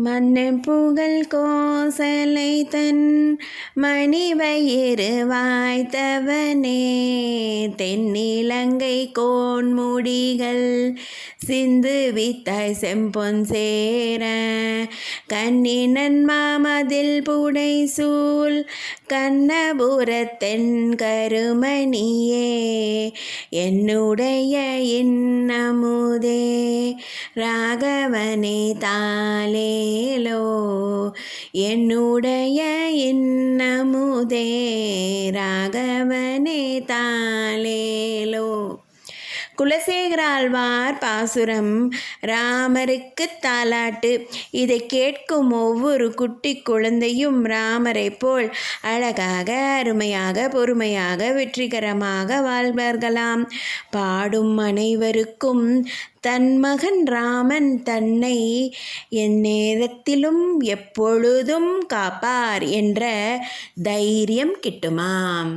மன்னன் புகழ் கோசலை தன் மணிவயிறு வாய்த்தவனே. தென்னிலங்கை கோன்முடிகள் சிந்து வித்தாய் செம்பொன் சேர. கண்ணினன் மாமதில் புடை சூழ் கண்ணபுரத்தென் கருமணியே. என்னுடைய இன்னமுதே ராகவனே தாலே மேலோ? என்னுடைய இன்னமுதே ராகவனே தாலேலோ குலசேகர ஆழ்வார் பாசுரம் ராமருக்கு தாலாட்டு. இதை கேட்கும் ஒவ்வொரு குட்டி குழந்தையும் ராமரைப் போல் அழகாக அருமையாக பொறுமையாக வெற்றிகரமாக வாழ்வார்களாம். பாடும் அனைவருக்கும் தன் மகன் ராமன் தன்னை எந்நேரத்திலும் எப்பொழுதும் காப்பார் என்ற தைரியம் கிட்டுமாம்.